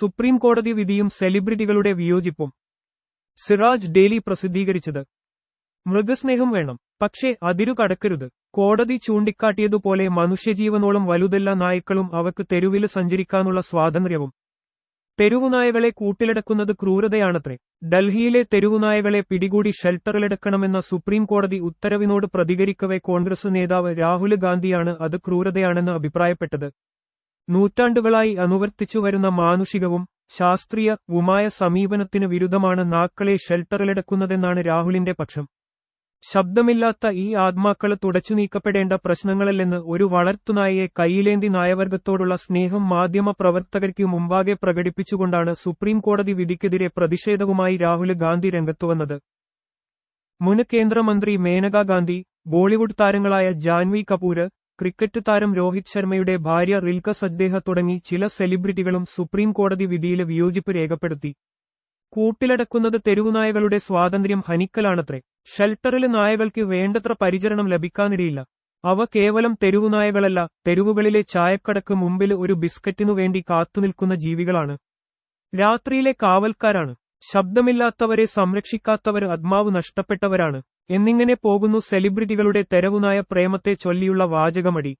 Supreme കോടതി വിധിയും സെലിബ്രിറ്റികളുടെ വിയോജിപ്പും. Siraj daily പ്രസിദ്ധീകരിച്ചത്. മൃഗസ്നേഹം വേണം. പക്ഷേ അതിരു കടക്കരുത്. കോടതി ചൂണ്ടിക്കാട്ടിയതുപോലെ മനുഷ്യജീവനോളം വലുതല്ല നായ്ക്കളും അവക്ക് തെരുവിൽ സഞ്ചരിക്കാനുള്ള സ്വാതന്ത്ര്യവും. തെരുവുനായകളെ കൂട്ടിലടക്കുന്നത് ക്രൂരതയാണത്രേ. ഡൽഹിയിലെ തെരുവുനായകളെ പിടികൂടി ഷെൽട്ടറിലെടുക്കണമെന്ന സുപ്രീം കോടതി ഉത്തരവിനോട് പ്രതികരിക്കവേ കോൺഗ്രസ് നേതാവ് രാഹുൽ ഗാന്ധിയാണ് അത് ക്രൂരതയാണെന്ന് അഭിപ്രായപ്പെട്ടത്. നൂറ്റാണ്ടുകളായി അനുവർത്തിച്ചുവരുന്ന മാനുഷികവും ശാസ്ത്രീയ വുമായ സമീപനത്തിന് വിരുദ്ധമാണ് നാക്കളെ ഷെൽട്ടറിലെടുക്കുന്നതെന്നാണ് രാഹുലിന്റെ പക്ഷം. ശബ്ദമില്ലാത്ത ഈ ആത്മാക്കൾ തുടച്ചു നീക്കപ്പെടേണ്ട പ്രശ്നങ്ങളല്ലെന്ന് ഒരു വളർത്തുനായയെ കയ്യിലേന്തി നായവർഗത്തോടുള്ള സ്നേഹം മാധ്യമ പ്രവർത്തകർക്ക് മുമ്പാകെ പ്രകടിപ്പിച്ചുകൊണ്ടാണ് സുപ്രീം കോടതി വിധിക്കെതിരെ പ്രതിഷേധവുമായി രാഹുൽ ഗാന്ധി രംഗത്തുവന്നത് മുൻ കേന്ദ്രമന്ത്രി മേനകാ ഗാന്ധി ബോളിവുഡ് താരങ്ങളായ ജാൻവി കപൂര് ക്രിക്കറ്റ് താരം രോഹിത് ശർമ്മയുടെ ഭാര്യ റിൽക്ക സജ്ദേഹ തുടങ്ങി ചില സെലിബ്രിറ്റികളും സുപ്രീം കോടതി വിധിയിലെ വിയോജിപ്പ് രേഖപ്പെടുത്തി. കൂട്ടിലടക്കുന്നത് തെരുവുനായകളുടെ സ്വാതന്ത്ര്യം ഹനിക്കലാണത്രേ. ഷെൽട്ടറിലെ നായകൾക്ക് വേണ്ടത്ര പരിചരണം ലഭിക്കാനിടയില്ല. അവ കേവലം തെരുവുനായകളല്ല തെരുവുകളിലെ ചായക്കടക്ക് മുമ്പിൽ ഒരു ബിസ്ക്കറ്റിനു വേണ്ടി കാത്തുനിൽക്കുന്ന ജീവികളാണ്. രാത്രിയിലെ കാവൽക്കാരാണ്. ശബ്ദമില്ലാത്തവരെ സംരക്ഷിക്കാത്തവർ ആത്മാവ് നഷ്ടപ്പെട്ടവരാണ്. എന്നിങ്ങനെ പോകുന്നു സെലിബ്രിറ്റികളുടെ തെരവുനായ പ്രേമത്തെ ചൊല്ലിയുള്ള വാചകമടി.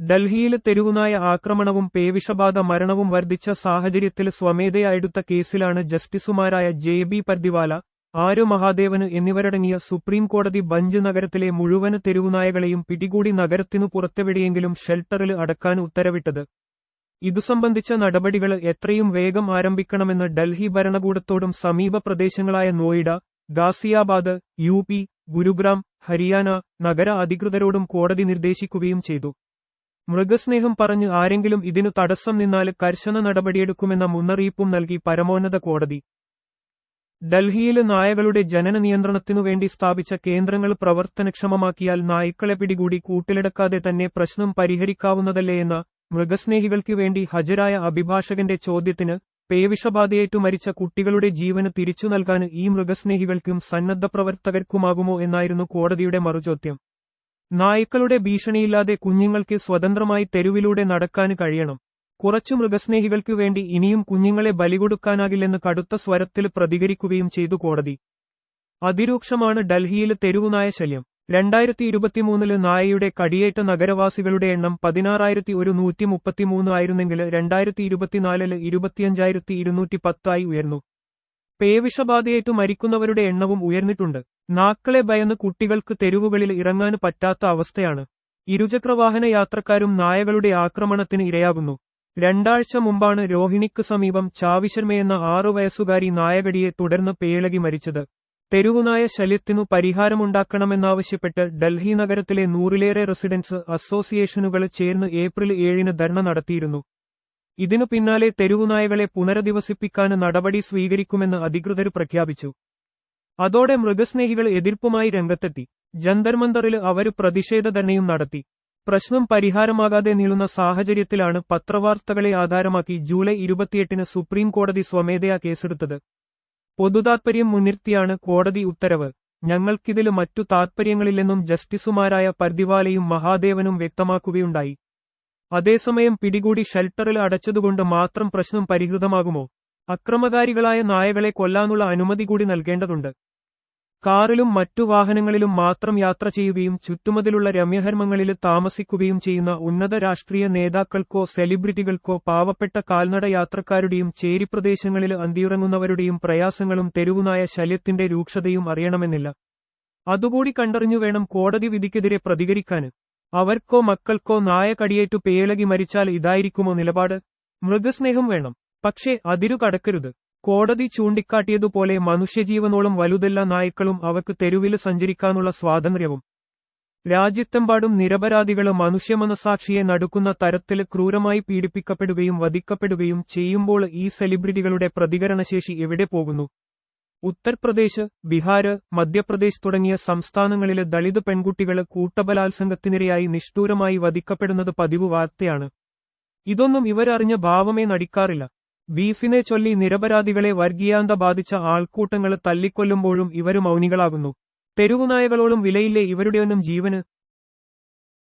ഡൽഹിയിൽ തെരുവുനായ ആക്രമണവും പേവിഷബാധ മരണവും വർദ്ധിച്ച സാഹചര്യത്തിൽ സ്വമേധയായെടുത്ത കേസിലാണ് ജസ്റ്റിസുമാരായ ജെ ബി പർദിവാല ആരു മഹാദേവന് എന്നിവരടങ്ങിയ സുപ്രീം കോടതി ബഞ്ച് നഗരത്തിലെ മുഴുവൻ തെരുവുനായകളെയും പിടികൂടി നഗരത്തിനു പുറത്തെവിടെയെങ്കിലും ഷെൽട്ടറിൽ അടക്കാൻ ഉത്തരവിട്ടത്. ഇതു സംബന്ധിച്ച നടപടികൾ എത്രയും വേഗം ആരംഭിക്കണമെന്ന് ഡൽഹി ഭരണകൂടത്തോടും സമീപ പ്രദേശങ്ങളായ നോയിഡ ഗാസിയാബാദ് യു പി ഗുരുഗ്രാം ഹരിയാന നഗര അധികൃതരോടും കോടതി നിർദ്ദേശിക്കുകയും ചെയ്തു. മൃഗസ്നേഹം പറഞ്ഞ് ആരെങ്കിലും ഇതിനു തടസ്സം നിന്നാൽ കർശന നടപടിയെടുക്കുമെന്ന മുന്നറിയിപ്പും നൽകി പരമോന്നത കോടതി. ഡൽഹിയിലെ നായകളുടെ ജനന നിയന്ത്രണത്തിനു വേണ്ടി സ്ഥാപിച്ച കേന്ദ്രങ്ങൾ പ്രവർത്തനക്ഷമമാക്കിയാൽ നായ്ക്കളെ പിടികൂടി കൂട്ടിലെടുക്കാതെ തന്നെ പ്രശ്നം പരിഹരിക്കാവുന്നതല്ലേ എന്ന മൃഗസ്നേഹികൾക്ക് വേണ്ടി ഹജരായ അഭിഭാഷകന്റെ ചോദ്യത്തിന് പേവിഷബാധയേറ്റു മരിച്ച കുട്ടികളുടെ ജീവന് തിരിച്ചു നൽകാൻ ഈ മൃഗസ്നേഹികൾക്കും സന്നദ്ധ പ്രവർത്തകർക്കുമാകുമോ എന്നായിരുന്നു കോടതിയുടെ മറുചോദ്യം. നായ്ക്കളുടെ ഭീഷണിയില്ലാതെ കുഞ്ഞുങ്ങൾക്ക് സ്വതന്ത്രമായി തെരുവിലൂടെ നടക്കാൻ കഴിയണം. കുറച്ചു മൃഗസ്നേഹികൾക്കു വേണ്ടി ഇനിയും കുഞ്ഞുങ്ങളെ ബലികൊടുക്കാനാകില്ലെന്ന് കടുത്ത സ്വരത്തിൽ പ്രതികരിക്കുകയും ചെയ്തു കോടതി. അതിരൂക്ഷമാണ് ഡൽഹിയിൽ തെരുവുനായ ശല്യം. രണ്ടായിരത്തി ഇരുപത്തിമൂന്നിൽ നായയുടെ കടിയേറ്റ നഗരവാസികളുടെ എണ്ണം പതിനാറായിരത്തി ഒരു നൂറ്റി മുപ്പത്തിമൂന്ന് ആയിരുന്നെങ്കിൽ രണ്ടായിരത്തി ഇരുപത്തിനാലിൽ ഇരുപത്തിയഞ്ചായിരത്തി ഇരുന്നൂറ്റി പത്തായി ഉയർന്നു. പേവിഷബാധയേറ്റു മരിക്കുന്നവരുടെ എണ്ണവും ഉയർന്നിട്ടുണ്ട്. നാക്കളെ ഭയന്ന് കുട്ടികൾക്ക് തെരുവുകളിൽ ഇറങ്ങാൻ പറ്റാത്ത അവസ്ഥയാണ്. ഇരുചക്രവാഹന യാത്രക്കാരും നായകളുടെ ആക്രമണത്തിന് ഇരയാകുന്നു. രണ്ടാഴ്ച മുമ്പാണ് രോഹിണിക്ക് സമീപം ചാവിശർമ്മയെന്ന ആറു വയസ്സുകാരി നായകടിയെ തുടർന്ന് പേളകി മരിച്ചത്. തെരുവുനായ ശല്യത്തിനു പരിഹാരമുണ്ടാക്കണമെന്നാവശ്യപ്പെട്ട് ഡൽഹി നഗരത്തിലെ നൂറിലേറെ റെസിഡൻസ് അസോസിയേഷനുകൾ ചേർന്ന് ഏപ്രിൽ ഏഴിന് ധർണ നടത്തിയിരുന്നു. ഇതിനു പിന്നാലെ തെരുവുനായകളെ പുനരധിവസിപ്പിക്കാൻ നടപടി സ്വീകരിക്കുമെന്ന് അധികൃതർ പ്രഖ്യാപിച്ചു. അതോടെ മൃഗസ്നേഹികൾ എതിർപ്പുമായി രംഗത്തെത്തി. ജന്തർമന്ദറിൽ അവർ പ്രതിഷേധ ധർണയും നടത്തി. പ്രശ്നം പരിഹാരമാകാതെ നീളുന്ന സാഹചര്യത്തിലാണ് പത്രവാർത്തകളെ ആധാരമാക്കി ജൂലൈ ഇരുപത്തിയെട്ടിന് സുപ്രീം കോടതി സ്വമേധയാ കേസെടുത്തത്. പൊതുതാത്പര്യം മുൻനിർത്തിയാണ് കോടതി ഉത്തരവ്. ഞങ്ങൾക്കിതിൽ മറ്റു താത്പര്യങ്ങളില്ലെന്നും ജസ്റ്റിസുമാരായ പർദിവാലയും മഹാദേവനും വ്യക്തമാക്കുകയുണ്ടായി. അതേസമയം പിടികൂടി ഷെൽട്ടറിൽ അടച്ചതുകൊണ്ട് മാത്രം പ്രശ്നം പരിഹൃതമാകുമോ? അക്രമകാരികളായ നായകളെ കൊല്ലാനുള്ള അനുമതി കൂടി നൽകേണ്ടതുണ്ട്. കാറിലും മറ്റു വാഹനങ്ങളിലും മാത്രം യാത്ര ചെയ്യുകയും ചുറ്റുമതിലുള്ള രമ്യഹർമ്മങ്ങളിൽ താമസിക്കുകയും ചെയ്യുന്ന ഉന്നത രാഷ്ട്രീയ നേതാക്കൾക്കോ സെലിബ്രിറ്റികൾക്കോ പാവപ്പെട്ട കാൽനട യാത്രക്കാരുടെയും ചേരിപ്രദേശങ്ങളിൽ അന്തിയുറങ്ങുന്നവരുടെയും പ്രയാസങ്ങളും തെരുവുനായ ശല്യത്തിന്റെ രൂക്ഷതയും അറിയണമെന്നില്ല. അതുകൂടി കണ്ടറിഞ്ഞു വേണം കോടതി വിധിക്കെതിരെ പ്രതികരിക്കാന് അവർക്കോ മക്കൾക്കോ നായ കടിയേറ്റു പേളകി മരിച്ചാൽ ഇതായിരിക്കുമോ നിലപാട്? മൃഗസ്നേഹം വേണം. പക്ഷേ അതിരു കടക്കരുത്. കോടതി ചൂണ്ടിക്കാട്ടിയതുപോലെ മനുഷ്യജീവനോളം വലുതല്ല നായ്ക്കളും അവക്ക് തെരുവിൽ സഞ്ചരിക്കാനുള്ള സ്വാതന്ത്ര്യവും. രാജ്യത്തെമ്പാടും നിരപരാധികൾ മനുഷ്യമനസാക്ഷിയെ നടുക്കുന്ന തരത്തിൽ ക്രൂരമായി പീഡിപ്പിക്കപ്പെടുകയും വധിക്കപ്പെടുകയും ചെയ്യുമ്പോൾ ഈ സെലിബ്രിറ്റികളുടെ പ്രതികരണശേഷി എവിടെ പോകുന്നു? ഉത്തർപ്രദേശ് ബീഹാര് മധ്യപ്രദേശ് തുടങ്ങിയ സംസ്ഥാനങ്ങളിലെ ദളിത് പെൺകുട്ടികൾ കൂട്ടബലാത്സംഗത്തിനിരയായി നിഷ്ഠൂരമായി വധിക്കപ്പെടുന്നത് പതിവ് വാർത്തയാണ്. ഇതൊന്നും ഇവരറിഞ്ഞ ഭാവമേ നടിക്കാറില്ല. ബീഫിനെ ചൊല്ലി നിരപരാധികളെ വർഗീയാന്ത ബാധിച്ച ആൾക്കൂട്ടങ്ങൾ തല്ലിക്കൊല്ലുമ്പോഴും ഇവർ മൗനികളാകുന്നു. തെരുവുനായകളോളും വിലയില്ലേ ഇവരുടെയൊന്നും ജീവന്?